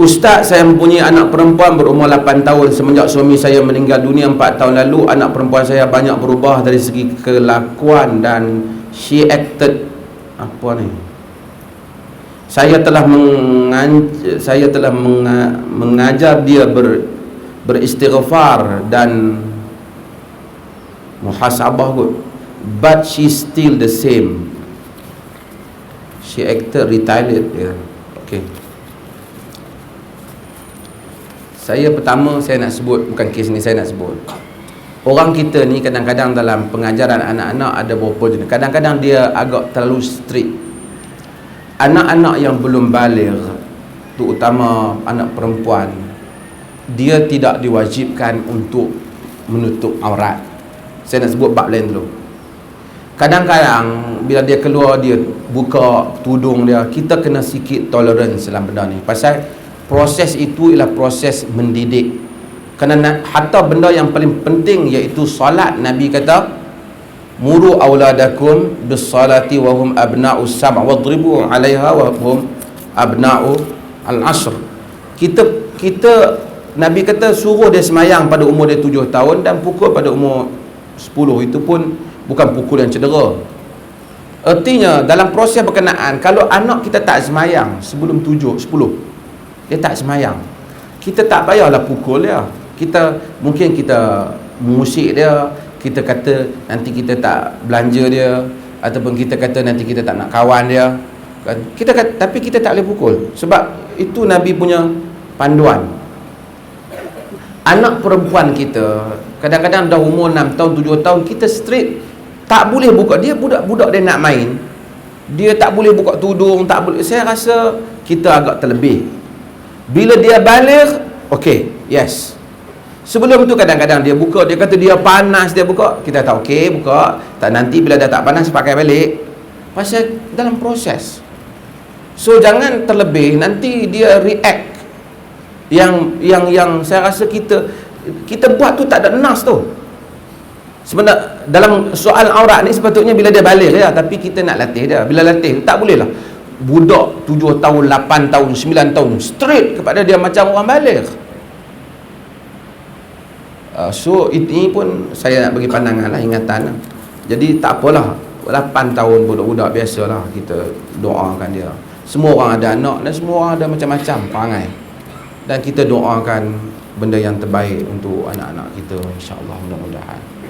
Ustaz saya mempunyai anak perempuan berumur 8 tahun. Semenjak suami saya meninggal dunia 4 tahun lalu anak perempuan saya banyak berubah dari segi kelakuan dan she acted apa ni? Saya telah mengajar, saya telah menga, mengajar dia ber, beristighfar dan muhasabah kot. But she still the same. She acted retaliate yeah. okay saya pertama saya nak sebut bukan kes ni saya nak sebut. Orang kita ni kadang-kadang dalam pengajaran anak-anak ada beberapa jenis. Kadang-kadang dia agak terlalu strict. Anak-anak yang belum balik terutama anak perempuan dia tidak diwajibkan untuk menutup aurat. Saya nak sebut bab lain dulu. Kadang-kadang bila dia keluar dia buka tudung dia kita kena sikit tolerance dalam benda ni. Pasal proses itu ialah proses mendidik. Kerana hatta benda yang paling penting iaitu solat Nabi kata muru auladakum bis salati wa hum abna'u sab' wadribu 'alaiha wa hum abna'u al-asr. Kita kita Nabi kata suruh dia semayang pada umur dia tujuh tahun dan pukul pada umur sepuluh. Itu pun bukan pukul yang cedera. Artinya dalam proses berkenaan kalau anak kita tak semayang sebelum tujuh sepuluh dia tak semayang. Kita tak payahlah pukul dia. Kita mungkin kita musik dia kita kata nanti kita tak belanja dia ataupun kita kata nanti kita tak nak kawan dia. Kan? Kita kata, tapi kita tak boleh pukul. Sebab itu Nabi punya panduan. Anak perempuan kita kadang-kadang dah umur 6 tahun 7 tahun kita straight tak boleh buka. Dia budak-budak dia nak main dia tak boleh buka tudung tak boleh. Saya rasa kita agak terlebih bila dia balik okey yes. Sebelum tu kadang-kadang dia buka dia kata dia panas dia buka. Kita tahu okey buka. Tak nanti bila dah tak panas pakai balik. Pasal dalam proses. So jangan terlebih nanti dia react. Yang yang yang saya rasa kita kita buat tu tak ada nas tu. Sebenarnya dalam soal aurat ni sepatutnya bila dia balik ya tapi kita nak latih dia. Bila latih tak boleh lah budak 7 tahun, 8 tahun, 9 tahun straight kepada dia macam orang balik. Uh, so ini pun saya nak bagi pandangan lah, ingatan lah. jadi tak apalah. 8 tahun budak-budak biasalah kita doakan dia. Semua orang ada anak dan semua orang ada macam-macam perangai. Dan kita doakan benda yang terbaik untuk anak-anak kita insyaAllah mudah-mudahan